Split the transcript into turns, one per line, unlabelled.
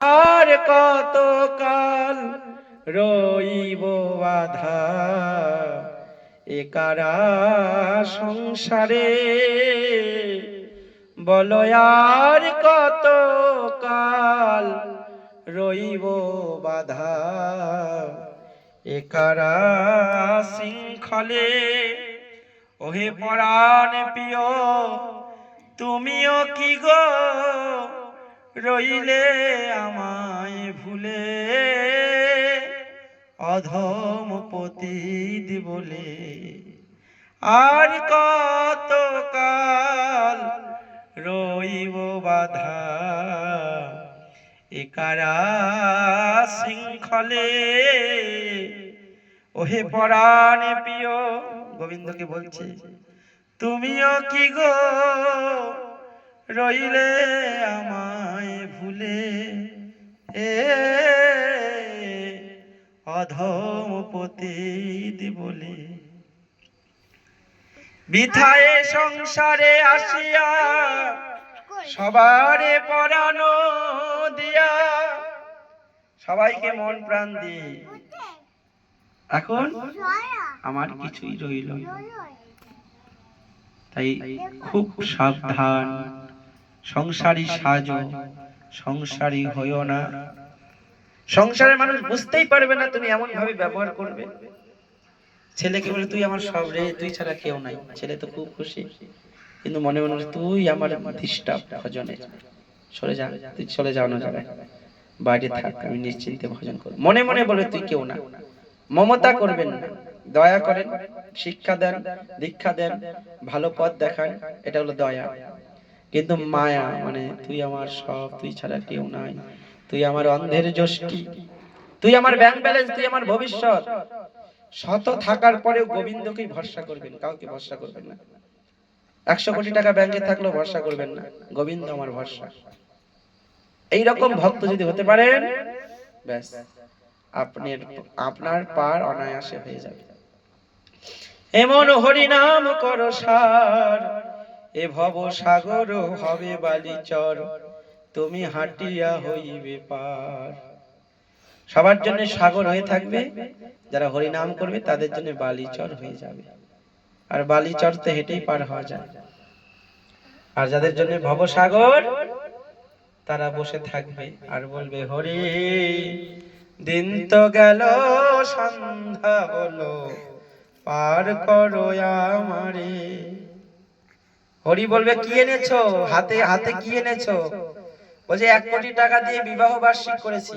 আর কত কাল রইব বাধা? একারা সংসারে? বলো, আর কত কাল রইব বাধা? একারা শৃঙ্খলে? ওহে পরাণ প্রিয়, তুমিও কি গো রইলে আমায় ভুলে অধম পতিত বলে। আর কত কাল রইব বাধা একারা শৃঙ্খলে? ওহে পরাণ প্রিয় গোবিন্দকে বলছে, তুমিও কি গো রইলে আমায় ভুলে। এ অধম পতিত বলে। বিথায়ে সংসারে আসিয়া সবারে পরানো দিয়া। সবাইকে মন প্রাণ দিয়ে। এখন আমার কিছুই রইল। তাই খুব সাবধান। সংসারী সাজো, সংসারী হইও না। সংসারের মানুষ বুঝতেই পারবে না তুমি এমন ভাবে ব্যবহার করবে। ছেলেকে বলে, তুই আমার সব রে, তুই ছাড়া কেউ নাই। ছেলে তো খুব খুশি। কিন্তু মনে মনে তুই আমার ডিস্টার্ব ভজনে। সরে যা, তুই চলে যাও না যাবে বাইরে থাক, আমি নিশ্চিন্তে ভজন করব। মনে মনে বলে, তুই কেউ না। মমতা করবেন না। দয়া করেন, শিক্ষা দেন, দীক্ষা দেন, ভালো পথ দেখান, এটা হলো দয়া। কিন্তু মায়া মানে তুই আমার সব তুই ছাড়া কেউ নাই। তুই আমার অন্ধের যষ্টি তুই আমার ব্যাংক ব্যালেন্স তুই আমার ভবিষ্যৎ। শত থাকার পরেও গোবিন্দকেই ভরসা করবেন কাউকে ভরসা করবেন না। একশো কোটি টাকা ব্যাংকে থাকলেও ভরসা করবেন না। গোবিন্দ আমার ভরসা। এইরকম ভক্ত যদি হতে পারেন ব্যাস আপনার আপনার পার অনায়াসে হয়ে যাবে। এমন হরিনাম কর সার। এ ভব সাগর হবে বালিচর, তুমি হাটিয়া হইবে পার। সবার জন্য সাগর হয়ে থাকবে, যারা হরিনাম করবে তাদের জন্য বালিচর হয়ে যাবে। আর বালিচর তো হেঁটেই পার হওয়া যায়। আর যাদের জন্য ভবসাগর, তারা বসে থাকবে আর বলবে, হরি, দিন তো গেল, সন্ধ্যা হলো, পার করো আমারে। হরি বলবে, কি এনেছো? হাতে হাতে কি এনেছো? বলছে, এক কোটি টাকা দিয়ে বিবাহ বার্ষিক করেছি।